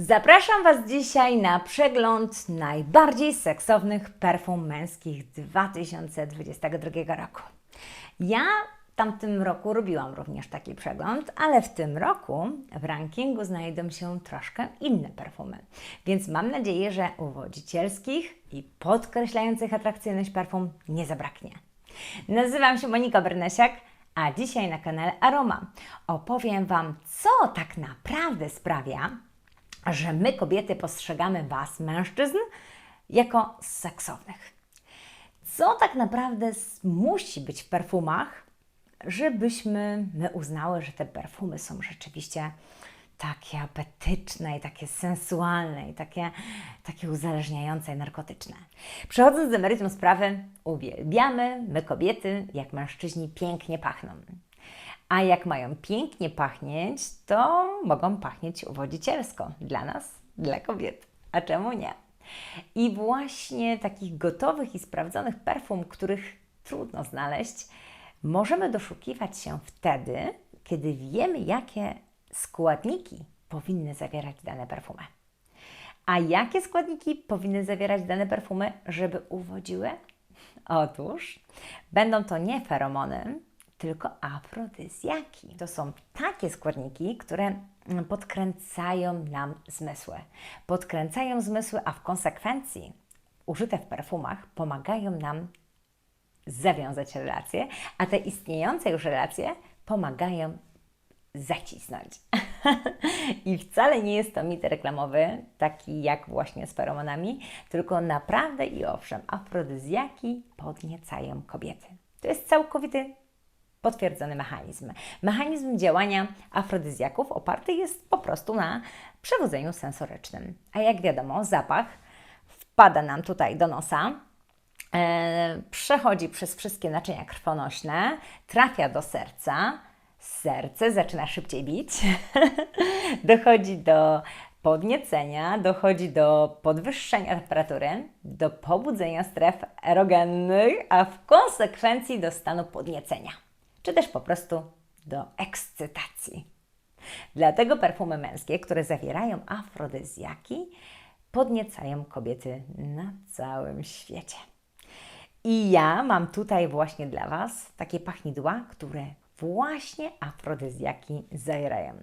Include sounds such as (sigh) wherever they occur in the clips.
Zapraszam Was dzisiaj na przegląd najbardziej seksownych perfum męskich 2022 roku. Ja w tamtym roku robiłam również taki przegląd, ale w tym roku w rankingu znajdą się troszkę inne perfumy. Więc mam nadzieję, że uwodzicielskich i podkreślających atrakcyjność perfum nie zabraknie. Nazywam się Monika Bernesiak, a dzisiaj na kanale Aroma opowiem Wam, co tak naprawdę sprawia, że my, kobiety, postrzegamy Was, mężczyzn, jako seksownych. Co tak naprawdę musi być w perfumach, żebyśmy my uznały, że te perfumy są rzeczywiście takie apetyczne i takie sensualne i takie, takie uzależniające i narkotyczne. Przechodząc do meritum sprawy, uwielbiamy, my kobiety, jak mężczyźni pięknie pachną. A jak mają pięknie pachnieć, to mogą pachnieć uwodzicielsko. Dla nas, dla kobiet. A czemu nie? I właśnie takich gotowych i sprawdzonych perfum, których trudno znaleźć, możemy doszukiwać się wtedy, kiedy wiemy, jakie składniki powinny zawierać dane perfumy. A jakie składniki powinny zawierać dane perfumy, żeby uwodziły? Otóż będą to nie feromony, tylko afrodyzjaki. To są takie składniki, które podkręcają nam zmysły. Podkręcają zmysły, a w konsekwencji użyte w perfumach pomagają nam zawiązać relacje, a te istniejące już relacje pomagają zacisnąć. (laughs) I wcale nie jest to mit reklamowy, taki jak właśnie z feromonami, tylko naprawdę i owszem, afrodyzjaki podniecają kobiety. To jest całkowity potwierdzony mechanizm. Mechanizm działania afrodyzjaków oparty jest po prostu na przewodzeniu sensorycznym. A jak wiadomo, zapach wpada nam tutaj do nosa, e, przechodzi przez wszystkie naczynia krwonośne, trafia do serca, serce zaczyna szybciej bić, (laughs) dochodzi do podniecenia, dochodzi do podwyższenia temperatury, do pobudzenia stref erogennych, a w konsekwencji do stanu podniecenia, czy też po prostu do ekscytacji. Dlatego perfumy męskie, które zawierają afrodyzjaki, podniecają kobiety na całym świecie. I ja mam tutaj właśnie dla Was takie pachnidła, które właśnie afrodyzjaki zawierają.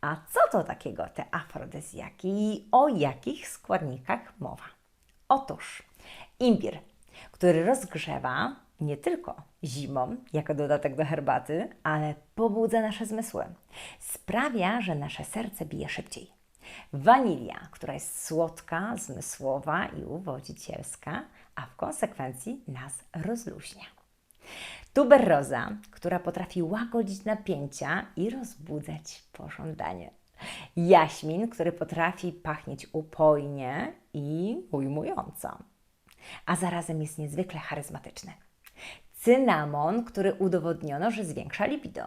A co to takiego te afrodyzjaki i o jakich składnikach mowa? Otóż imbir, który rozgrzewa nie tylko zimą, jako dodatek do herbaty, ale pobudza nasze zmysły. Sprawia, że nasze serce bije szybciej. Wanilia, która jest słodka, zmysłowa i uwodzicielska, a w konsekwencji nas rozluźnia. Tuberroza, która potrafi łagodzić napięcia i rozbudzać pożądanie. Jaśmin, który potrafi pachnieć upojnie i ujmująco, a zarazem jest niezwykle charyzmatyczny. Cynamon, który udowodniono, że zwiększa libido.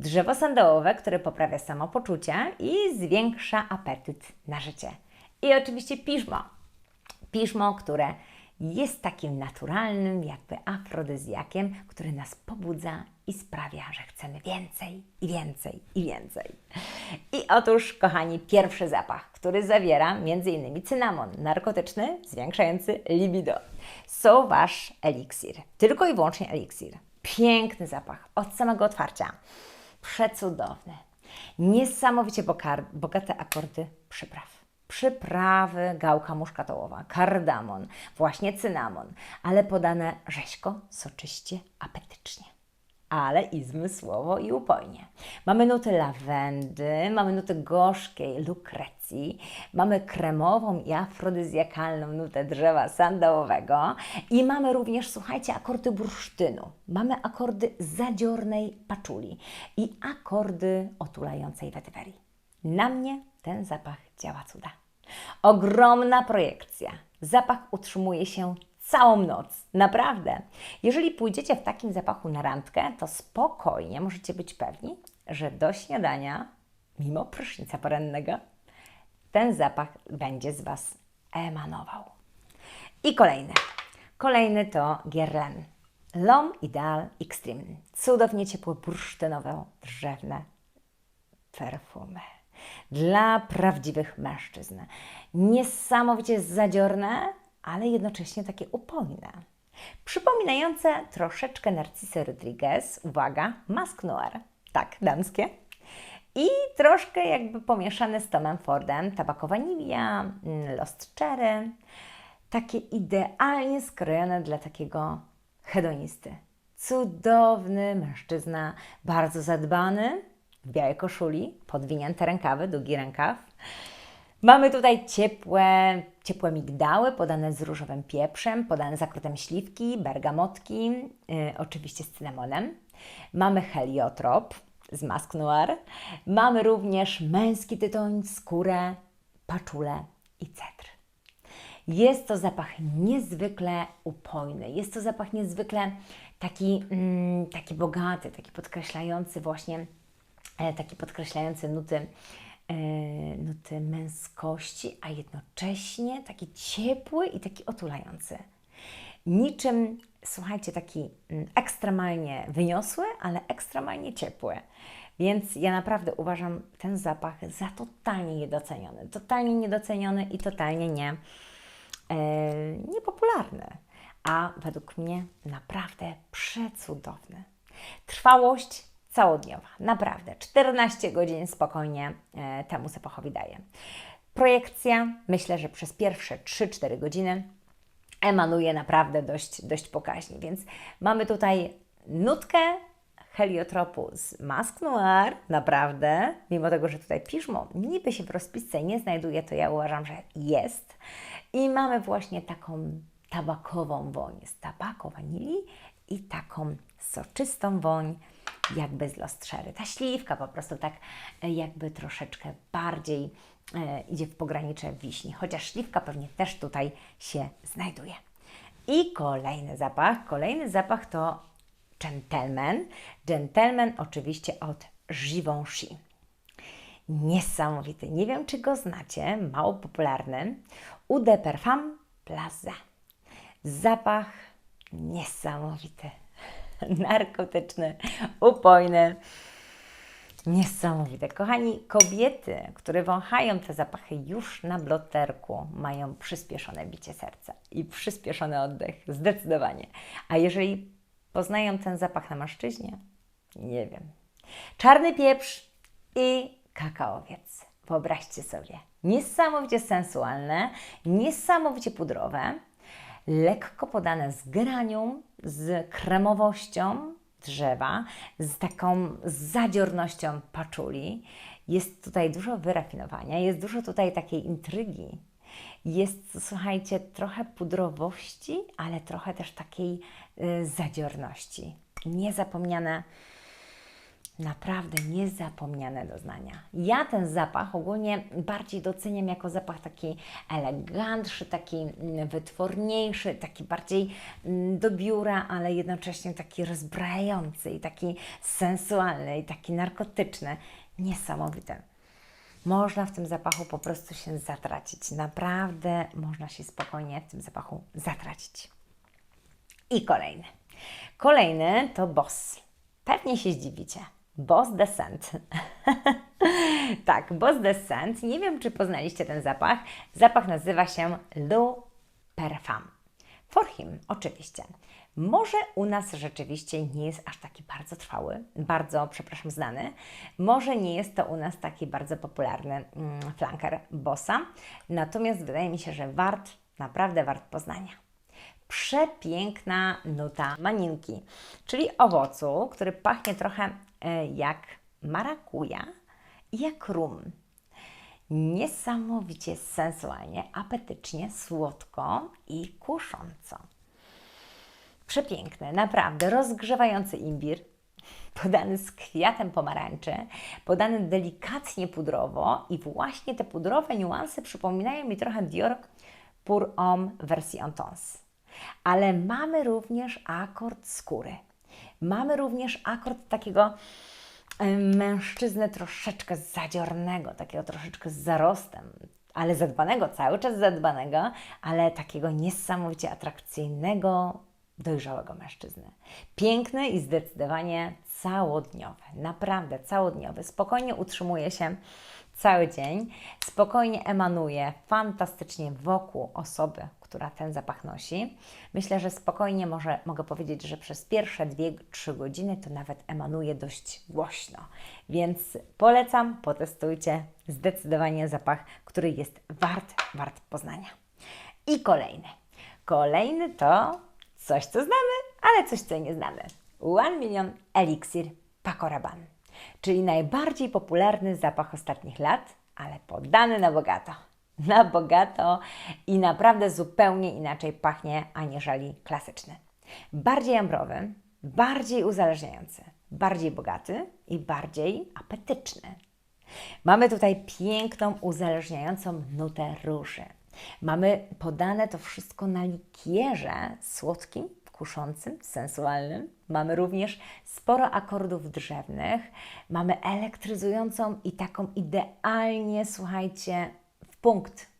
Drzewo sandałowe, które poprawia samopoczucie i zwiększa apetyt na życie. I oczywiście piżmo. Piżmo, które jest takim naturalnym, jakby afrodyzjakiem, który nas pobudza i sprawia, że chcemy więcej i więcej i więcej. I otóż, kochani, pierwszy zapach, który zawiera m.in. cynamon narkotyczny, zwiększający libido. So wasz eliksir. Tylko i wyłącznie eliksir. Piękny zapach od samego otwarcia. Przecudowny. Niesamowicie bogate akordy przypraw przyprawy, gałka muszkatołowa, kardamon, właśnie cynamon, ale podane rzeźko, soczyście, apetycznie. Ale i zmysłowo i upojnie. Mamy nuty lawendy, mamy nuty gorzkiej lukrecji, mamy kremową i afrodyzjakalną nutę drzewa sandałowego i mamy również, słuchajcie, akordy bursztynu. Mamy akordy zadziornej paczuli i akordy otulającej wetywerii. Na mnie ten zapach działa cuda. Ogromna projekcja. Zapach utrzymuje się całą noc. Naprawdę. Jeżeli pójdziecie w takim zapachu na randkę, to spokojnie możecie być pewni, że do śniadania, mimo prysznica porannego, ten zapach będzie z Was emanował. I kolejny. Kolejny to Guerlain. L'Homme Ideal Extreme. Cudownie ciepłe bursztynowe, drzewne perfumy. dla prawdziwych mężczyzn. Niesamowicie zadziorne, ale jednocześnie takie upojne. Przypominające troszeczkę Narcisę Rodriguez, uwaga, Mask Noir, tak, damskie. I troszkę jakby pomieszane z Tomem Fordem, tabako wanilia, mm, Lost Cherry. Takie idealnie skrojone dla takiego hedonisty. Cudowny mężczyzna, bardzo zadbany, w białej koszuli, podwinięte rękawy, długi rękaw. Mamy tutaj ciepłe, ciepłe migdały podane z różowym pieprzem, podane zakrutem śliwki, bergamotki, yy, oczywiście z cynamonem. Mamy heliotrop z Mask Noir. Mamy również męski tytoń, skórę, paczulę i cedr. Jest to zapach niezwykle upojny, jest to zapach niezwykle taki, mm, taki bogaty, taki podkreślający właśnie, e, taki podkreślający nuty, e, nuty męskości, a jednocześnie taki ciepły i taki otulający. Niczym, słuchajcie, taki mm, ekstremalnie wyniosły, ale ekstremalnie ciepły. Więc ja naprawdę uważam ten zapach za totalnie niedoceniony. Totalnie niedoceniony i totalnie nie, e, niepopularny. A według mnie naprawdę przecudowny. Trwałość całodniowa, naprawdę. 14 godzin spokojnie e, temu zapachowi daje. Projekcja, myślę, że przez pierwsze 3-4 godziny emanuje naprawdę dość, dość pokaźnie. Więc mamy tutaj nutkę heliotropu z Mask Noir, naprawdę, mimo tego, że tutaj piżmo niby się w rozpisce nie znajduje, to ja uważam, że jest. I mamy właśnie taką tabakową woń z tabaku wanilii i taką soczystą woń jakby z Lost Cherry. Ta śliwka po prostu tak e, jakby troszeczkę bardziej e, idzie w pogranicze wiśni, chociaż śliwka pewnie też tutaj się znajduje. I kolejny zapach, kolejny zapach to Gentleman. Gentleman oczywiście od Givenchy. Niesamowity. Nie wiem, czy go znacie, mało popularny. Eau de Parfum Plaza. Zapach niesamowity. (laughs) Narkotyczny, upojny. Niesamowite. Kochani, kobiety, które wąchają te zapachy już na bloterku, mają przyspieszone bicie serca i przyspieszony oddech, zdecydowanie. A jeżeli poznają ten zapach na mężczyźnie? Nie wiem. Czarny pieprz i kakaowiec. Wyobraźcie sobie. Niesamowicie sensualne, niesamowicie pudrowe, lekko podane z granią, z kremowością drzewa, z taką zadziornością paczuli. Jest tutaj dużo wyrafinowania, jest dużo tutaj takiej intrygi. Jest, słuchajcie, trochę pudrowości, ale trochę też takiej y, zadziorności. Niezapomniane naprawdę niezapomniane doznania. Ja ten zapach ogólnie bardziej doceniam jako zapach taki elegantszy, taki mm, wytworniejszy, taki bardziej mm, do biura, ale jednocześnie taki rozbrajający i taki sensualny i taki narkotyczny. Niesamowity. Można w tym zapachu po prostu się zatracić. Naprawdę można się spokojnie w tym zapachu zatracić. I kolejny. Kolejny to Boss. Pewnie się zdziwicie. Boss Descent. (laughs) tak, Boss Descent. Nie wiem, czy poznaliście ten zapach. Zapach nazywa się Lou Parfum. For him, oczywiście. Może u nas rzeczywiście nie jest aż taki bardzo trwały, bardzo, przepraszam, znany. Może nie jest to u nas taki bardzo popularny mm, flanker Bossa. Natomiast wydaje mi się, że wart, naprawdę wart poznania przepiękna nuta maninki, czyli owocu, który pachnie trochę jak marakuja i jak rum. Niesamowicie sensualnie, apetycznie, słodko i kusząco. Przepiękny, naprawdę rozgrzewający imbir, podany z kwiatem pomarańczy, podany delikatnie pudrowo i właśnie te pudrowe niuanse przypominają mi trochę Dior Pour Homme wersji Entons. Ale mamy również akord skóry. Mamy również akord takiego mężczyznę troszeczkę zadziornego, takiego troszeczkę z zarostem, ale zadbanego, cały czas zadbanego, ale takiego niesamowicie atrakcyjnego, dojrzałego mężczyzny. Piękny i zdecydowanie całodniowy, naprawdę całodniowy. Spokojnie utrzymuje się cały dzień, spokojnie emanuje fantastycznie wokół osoby, która ten zapach nosi. Myślę, że spokojnie może, mogę powiedzieć, że przez pierwsze 2-3 godziny to nawet emanuje dość głośno. Więc polecam, potestujcie. Zdecydowanie zapach, który jest wart, wart poznania. I kolejny. Kolejny to coś, co znamy, ale coś, co nie znamy. One Million Elixir Paco Rabanne, czyli najbardziej popularny zapach ostatnich lat, ale podany na bogato. (laughs) Na bogato i naprawdę zupełnie inaczej pachnie aniżeli klasyczny. Bardziej ambrowy, bardziej uzależniający, bardziej bogaty i bardziej apetyczny. Mamy tutaj piękną, uzależniającą nutę róży. Mamy podane to wszystko na likierze słodkim, kuszącym, sensualnym. Mamy również sporo akordów drzewnych. Mamy elektryzującą i taką idealnie, słuchajcie, punkt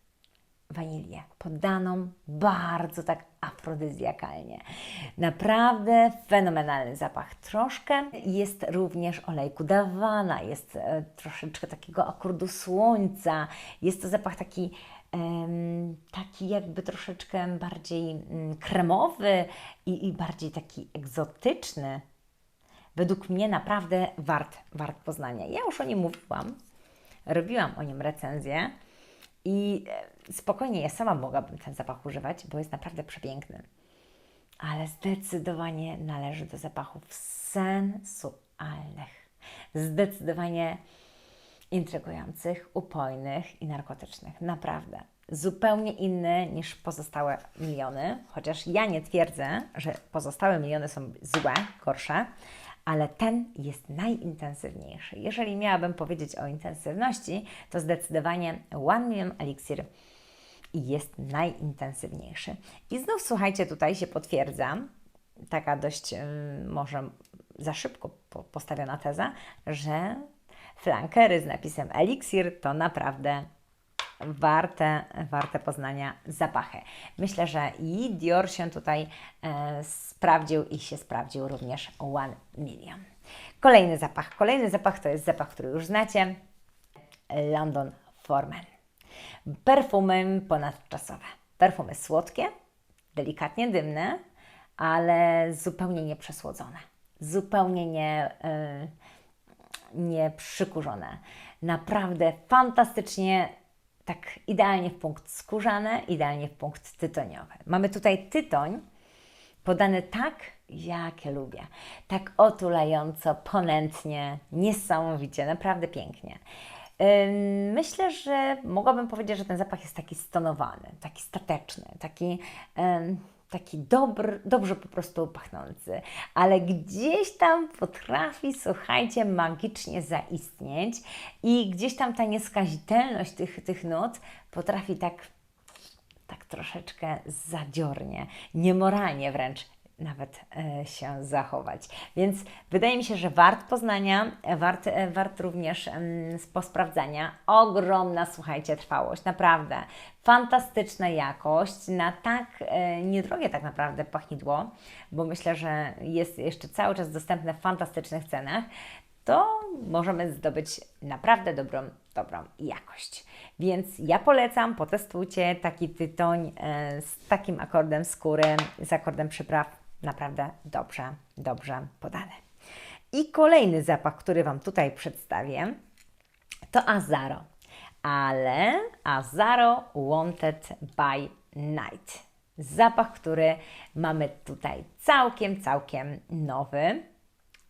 wanilię, podaną bardzo tak afrodyzjakalnie. Naprawdę fenomenalny zapach. Troszkę jest również olejku dawana, jest e, troszeczkę takiego akordu słońca. Jest to zapach taki taki jakby troszeczkę bardziej mm, kremowy i, i bardziej taki egzotyczny. Według mnie naprawdę wart, wart poznania. Ja już o nim mówiłam, robiłam o nim recenzję i e, spokojnie ja sama mogłabym ten zapach używać, bo jest naprawdę przepiękny. Ale zdecydowanie należy do zapachów sensualnych. Zdecydowanie intrygujących, upojnych i narkotycznych. Naprawdę. Zupełnie inny niż pozostałe miliony, chociaż ja nie twierdzę, że pozostałe miliony są złe, gorsze, ale ten jest najintensywniejszy. Jeżeli miałabym powiedzieć o intensywności, to zdecydowanie One Million Elixir jest najintensywniejszy. I znów słuchajcie, tutaj się potwierdza taka dość może za szybko po- postawiona teza, że flankery z napisem Elixir to naprawdę warte, warte poznania zapachy. Myślę, że i Dior się tutaj e, sprawdził i się sprawdził również One Million. Kolejny zapach. Kolejny zapach to jest zapach, który już znacie. London Foreman. Perfumy ponadczasowe. Perfumy słodkie, delikatnie dymne, ale zupełnie nie przesłodzone. Zupełnie nie, y, nie przykurzone. Naprawdę fantastycznie, tak idealnie w punkt skórzane, idealnie w punkt tytoniowy. Mamy tutaj tytoń podany tak, jakie lubię. Tak otulająco, ponętnie, niesamowicie, naprawdę pięknie. Myślę, że mogłabym powiedzieć, że ten zapach jest taki stonowany, taki stateczny, taki, taki dobry, dobrze po prostu pachnący, ale gdzieś tam potrafi, słuchajcie, magicznie zaistnieć i gdzieś tam ta nieskazitelność tych, tych nut potrafi tak tak troszeczkę zadziornie, niemoralnie wręcz nawet e, się zachować. Więc wydaje mi się, że wart poznania, wart, e, wart również posprawdzania. Ogromna, słuchajcie, trwałość, naprawdę. Fantastyczna jakość na tak e, niedrogie tak naprawdę pachnidło, bo myślę, że jest jeszcze cały czas dostępne w fantastycznych cenach to możemy zdobyć naprawdę dobrą, dobrą jakość. Więc ja polecam, potestujcie taki tytoń z takim akordem skóry, z akordem przypraw, naprawdę dobrze, dobrze podany. I kolejny zapach, który Wam tutaj przedstawię, to Azaro, ale Azaro Wanted by Night. Zapach, który mamy tutaj całkiem, całkiem nowy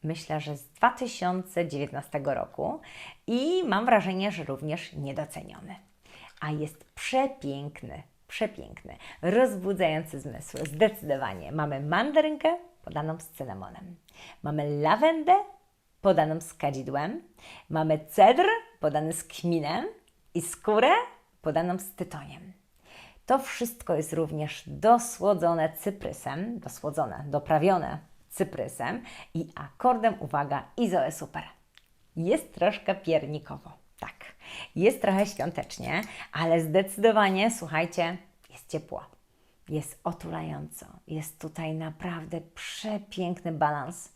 myślę, że z 2019 roku i mam wrażenie, że również niedoceniony. A jest przepiękny, przepiękny, rozbudzający zmysły. Zdecydowanie mamy mandarynkę podaną z cynamonem, mamy lawendę podaną z kadzidłem, mamy cedr podany z kminem i skórę podaną z tytoniem. To wszystko jest również dosłodzone cyprysem, dosłodzone, doprawione cyprysem i akordem, uwaga, Izoe Super. Jest troszkę piernikowo. Jest trochę świątecznie, ale zdecydowanie, słuchajcie, jest ciepło. Jest otulająco. Jest tutaj naprawdę przepiękny balans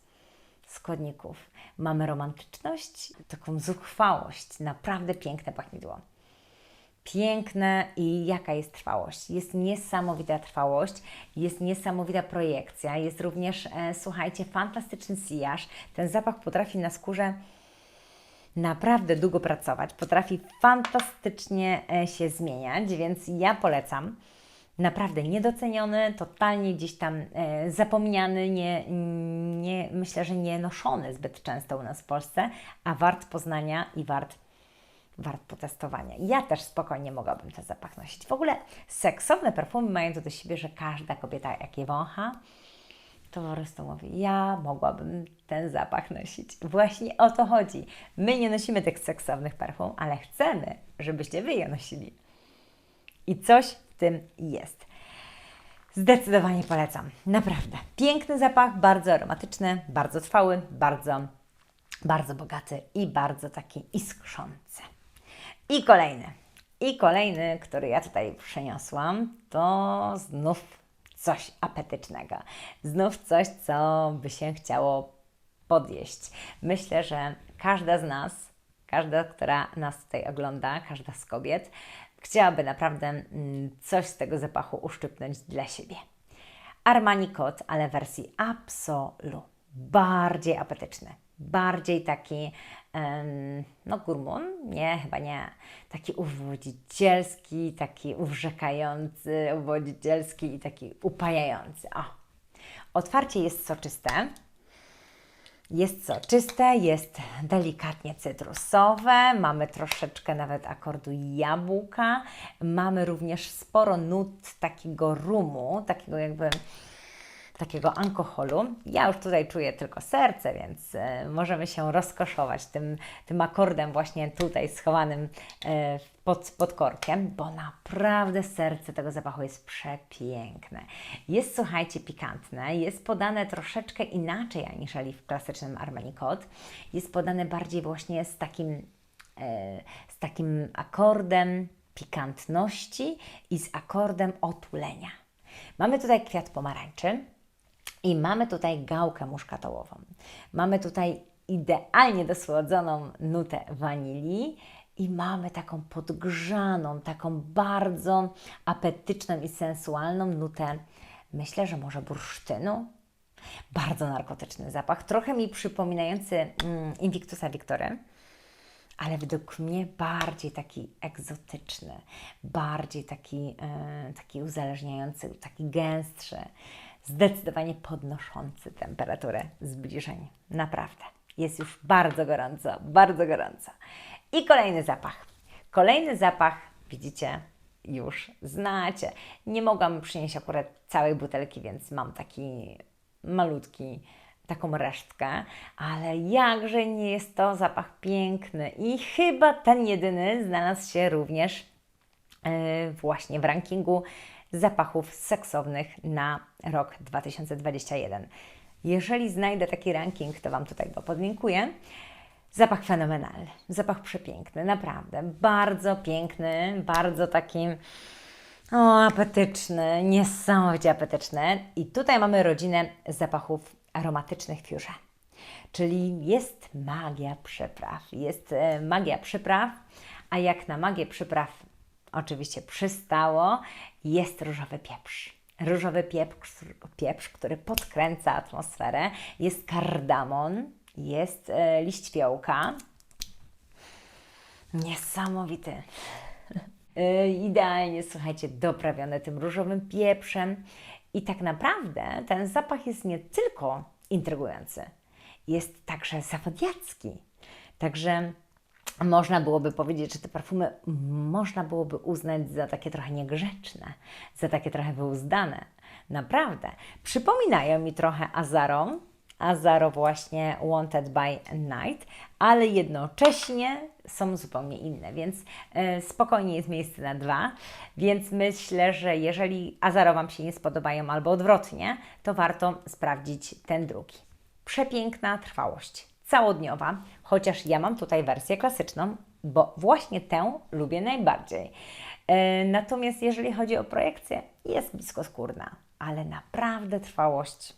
składników. Mamy romantyczność, taką zuchwałość, naprawdę piękne pachnidło. Piękne i jaka jest trwałość? Jest niesamowita trwałość, jest niesamowita projekcja, jest również, e, słuchajcie, fantastyczny sijaż. Ten zapach potrafi na skórze naprawdę długo pracować, potrafi fantastycznie e, się zmieniać, więc ja polecam. Naprawdę niedoceniony, totalnie gdzieś tam e, zapomniany, nie, nie, myślę, że nie noszony zbyt często u nas w Polsce, a wart poznania i wart, wart potestowania. Ja też spokojnie mogłabym ten zapach nosić. W ogóle seksowne perfumy mają to do siebie, że każda kobieta jak je wącha, to po prostu mówi, ja mogłabym ten zapach nosić. Właśnie o to chodzi. My nie nosimy tych seksownych perfum, ale chcemy, żebyście Wy je nosili. I coś w tym jest. Zdecydowanie polecam. Naprawdę. Piękny zapach, bardzo aromatyczny, bardzo trwały, bardzo, bardzo bogaty i bardzo taki iskrzący. I kolejny. I kolejny, który ja tutaj przyniosłam, to znów coś apetycznego. Znów coś, co by się chciało podjeść. Myślę, że każda z nas, każda, która nas tutaj ogląda, każda z kobiet, chciałaby naprawdę mm, coś z tego zapachu uszczypnąć dla siebie. Armani Kot, ale w wersji Absolu. Bardziej apetyczny, bardziej taki, no gurmun? Nie, chyba nie. Taki uwodzicielski, taki uwrzekający, uwodzicielski i taki upajający. O. Otwarcie jest soczyste, jest soczyste, jest delikatnie cytrusowe, mamy troszeczkę nawet akordu jabłka, mamy również sporo nut takiego rumu, takiego jakby takiego alkoholu. Ja już tutaj czuję tylko serce, więc e, możemy się rozkoszować tym, tym akordem właśnie tutaj schowanym e, pod, pod korkiem, bo naprawdę serce tego zapachu jest przepiękne. Jest, słuchajcie, pikantne, jest podane troszeczkę inaczej aniżeli w klasycznym Armani Code. Jest podane bardziej właśnie z takim, e, z takim akordem pikantności i z akordem otulenia. Mamy tutaj kwiat pomarańczy, i mamy tutaj gałkę muszkatołową. Mamy tutaj idealnie dosłodzoną nutę wanilii i mamy taką podgrzaną, taką bardzo apetyczną i sensualną nutę, myślę, że może bursztynu. Bardzo narkotyczny zapach, trochę mi przypominający mm, Invictusa Victory, ale według mnie bardziej taki egzotyczny, bardziej taki, yy, taki uzależniający, taki gęstszy zdecydowanie podnoszący temperaturę zbliżeń. Naprawdę. Jest już bardzo gorąco, bardzo gorąco. I kolejny zapach. Kolejny zapach, widzicie, już znacie. Nie mogłam przynieść akurat całej butelki, więc mam taki malutki, taką resztkę, ale jakże nie jest to zapach piękny i chyba ten jedyny znalazł się również yy, właśnie w rankingu zapachów seksownych na rok 2021. Jeżeli znajdę taki ranking, to Wam tutaj go podlinkuję. Zapach fenomenalny, zapach przepiękny, naprawdę. Bardzo piękny, bardzo taki o, apetyczny, niesamowicie apetyczny. I tutaj mamy rodzinę zapachów aromatycznych Fiurze. Czyli jest magia przypraw. Jest e, magia przypraw, a jak na magię przypraw oczywiście przystało, jest różowy pieprz. Różowy pieprz, pieprz który podkręca atmosferę. Jest kardamon, jest e, liść fiołka. Niesamowity. (laughs) E, idealnie, słuchajcie, doprawione tym różowym pieprzem. I tak naprawdę ten zapach jest nie tylko intrygujący, jest także zawodiacki. Także można byłoby powiedzieć, że te perfumy można byłoby uznać za takie trochę niegrzeczne, za takie trochę wyuzdane. Naprawdę. Przypominają mi trochę Azaro, Azaro właśnie Wanted by Night, ale jednocześnie są zupełnie inne, więc y, spokojnie jest miejsce na dwa. Więc myślę, że jeżeli Azaro Wam się nie spodobają albo odwrotnie, to warto sprawdzić ten drugi. Przepiękna trwałość całodniowa, chociaż ja mam tutaj wersję klasyczną, bo właśnie tę lubię najbardziej. E, natomiast jeżeli chodzi o projekcję, jest bliskoskórna, ale naprawdę trwałość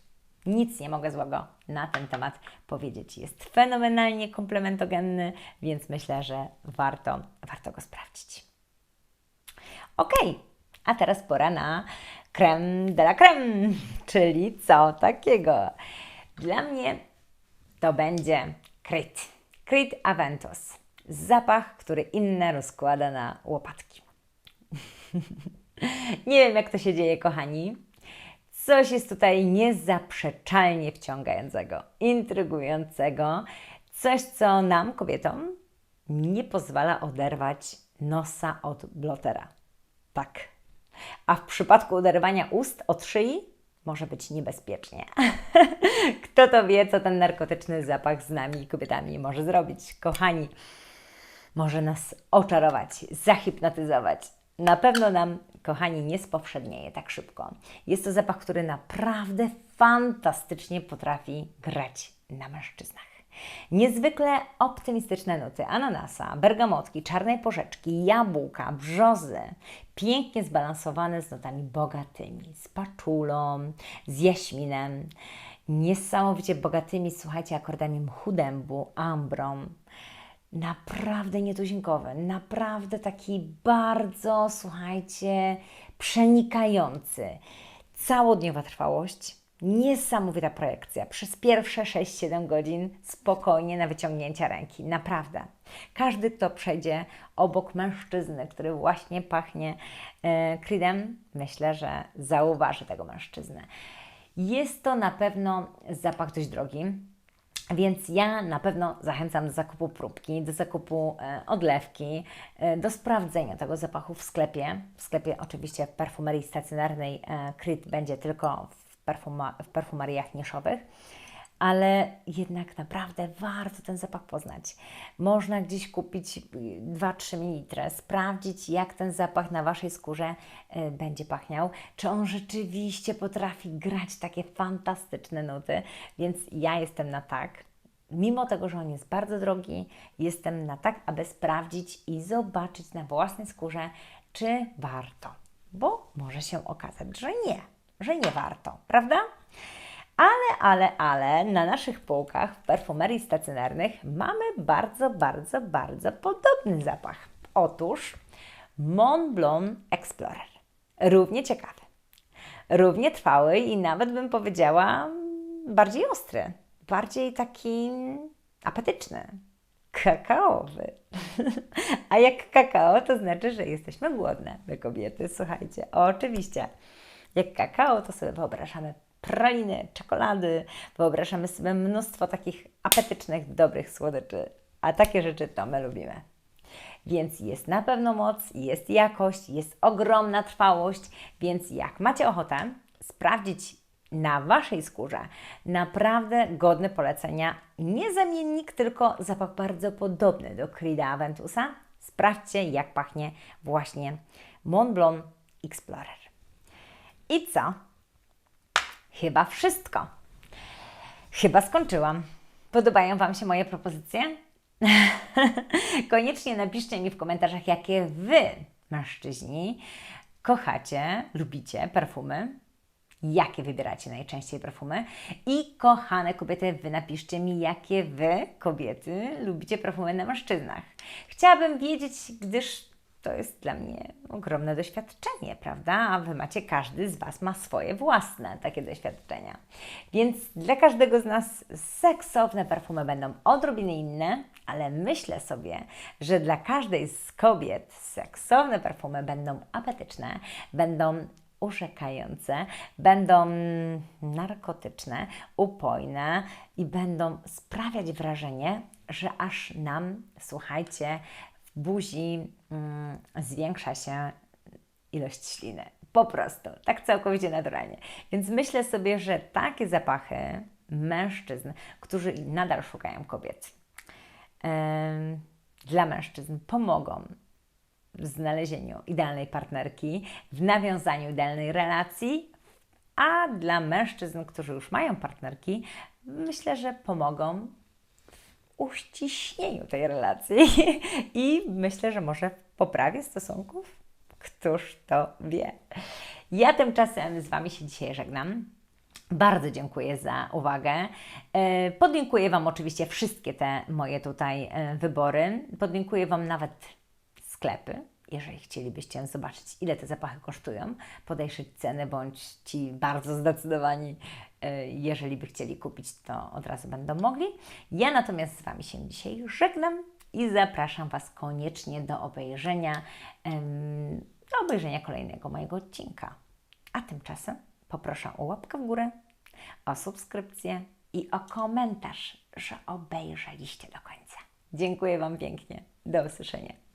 Nic nie mogę złego na ten temat powiedzieć. Jest fenomenalnie komplementogenny, więc myślę, że warto, warto go sprawdzić. Ok, a teraz pora na creme de la creme, (laughs) czyli co takiego. Dla mnie to będzie Crit. Crit Aventus. Zapach, który inne rozkłada na łopatki. (laughs) Nie wiem, jak to się dzieje, kochani. Coś jest tutaj niezaprzeczalnie wciągającego, intrygującego. Coś, co nam, kobietom, nie pozwala oderwać nosa od blotera. Tak. A w przypadku oderwania ust od szyi może być niebezpiecznie. (laughs) Kto to wie, co ten narkotyczny zapach z nami, kobietami, może zrobić? Kochani, może nas oczarować, zahipnotyzować. Na pewno nam, kochani, nie spowszednieje tak szybko. Jest to zapach, który naprawdę fantastycznie potrafi grać na mężczyznach. Niezwykle optymistyczne nuty ananasa, bergamotki, czarnej porzeczki, jabłka, brzozy, pięknie zbalansowane z notami bogatymi, z paczulą, z jaśminem, niesamowicie bogatymi, słuchajcie, akordami mchu dębu, ambrą, naprawdę nietuzinkowy, naprawdę taki bardzo, słuchajcie, przenikający. Całodniowa trwałość, niesamowita projekcja. Przez pierwsze 6-7 godzin spokojnie na wyciągnięcia ręki, naprawdę. Każdy, kto przejdzie obok mężczyzny, który właśnie pachnie e, Creedem, myślę, że zauważy tego mężczyznę. Jest to na pewno zapach dość drogi więc ja na pewno zachęcam do zakupu próbki, do zakupu e, odlewki, e, do sprawdzenia tego zapachu w sklepie. W sklepie oczywiście w perfumerii stacjonarnej e, Crit będzie tylko w, perfuma, w perfumeriach niszowych ale jednak naprawdę warto ten zapach poznać. Można gdzieś kupić 2-3 ml, sprawdzić, jak ten zapach na Waszej skórze y, będzie pachniał, czy on rzeczywiście potrafi grać takie fantastyczne nuty, więc ja jestem na tak. Mimo tego, że on jest bardzo drogi, jestem na tak, aby sprawdzić i zobaczyć na własnej skórze, czy warto. Bo może się okazać, że nie, że nie warto, prawda? Ale, ale, ale na naszych półkach w perfumerii stacjonarnych mamy bardzo, bardzo, bardzo podobny zapach. Otóż Mont Blanc Explorer. Równie ciekawy, równie trwały i nawet bym powiedziała bardziej ostry, bardziej taki apetyczny, kakaowy. (laughs) A jak kakao, to znaczy, że jesteśmy głodne, my kobiety. Słuchajcie, oczywiście. Jak kakao, to sobie wyobrażamy praliny, czekolady. Wyobrażamy sobie mnóstwo takich apetycznych, dobrych słodyczy. A takie rzeczy to my lubimy. Więc jest na pewno moc, jest jakość, jest ogromna trwałość, więc jak macie ochotę sprawdzić na Waszej skórze, naprawdę godny polecenia, nie zamiennik, tylko zapach bardzo podobny do Creeda Aventusa, sprawdźcie jak pachnie właśnie Mont Blanc Explorer. I co? Chyba wszystko. Chyba skończyłam. Podobają Wam się moje propozycje? (laughs) Koniecznie napiszcie mi w komentarzach, jakie Wy, mężczyźni, kochacie, lubicie perfumy. Jakie wybieracie najczęściej perfumy? I kochane kobiety, Wy napiszcie mi, jakie Wy, kobiety, lubicie perfumy na mężczyznach. Chciałabym wiedzieć, gdyż to jest dla mnie ogromne doświadczenie, prawda? A Wy macie, każdy z Was ma swoje własne takie doświadczenia. Więc dla każdego z nas seksowne perfumy będą odrobinę inne, ale myślę sobie, że dla każdej z kobiet seksowne perfumy będą apetyczne, będą urzekające, będą narkotyczne, upojne i będą sprawiać wrażenie, że aż nam, słuchajcie, buzi mm, zwiększa się ilość śliny. Po prostu, tak całkowicie naturalnie. Więc myślę sobie, że takie zapachy mężczyzn, którzy nadal szukają kobiet, dla mężczyzn pomogą w znalezieniu idealnej partnerki, w nawiązaniu idealnej relacji, a dla mężczyzn, którzy już mają partnerki, myślę, że pomogą uściśnieniu tej relacji i myślę, że może w poprawie stosunków. Któż to wie? Ja tymczasem z Wami się dzisiaj żegnam. Bardzo dziękuję za uwagę. E, Podlinkuję Wam oczywiście wszystkie te moje tutaj e, wybory. Podlinkuję Wam nawet sklepy, jeżeli chcielibyście zobaczyć, ile te zapachy kosztują, podejrzeć ceny, bądź ci bardzo zdecydowani, jeżeli by chcieli kupić, to od razu będą mogli. Ja natomiast z Wami się dzisiaj żegnam i zapraszam Was koniecznie do obejrzenia, do obejrzenia kolejnego mojego odcinka. A tymczasem poproszę o łapkę w górę, o subskrypcję i o komentarz, że obejrzeliście do końca. Dziękuję Wam pięknie. Do usłyszenia.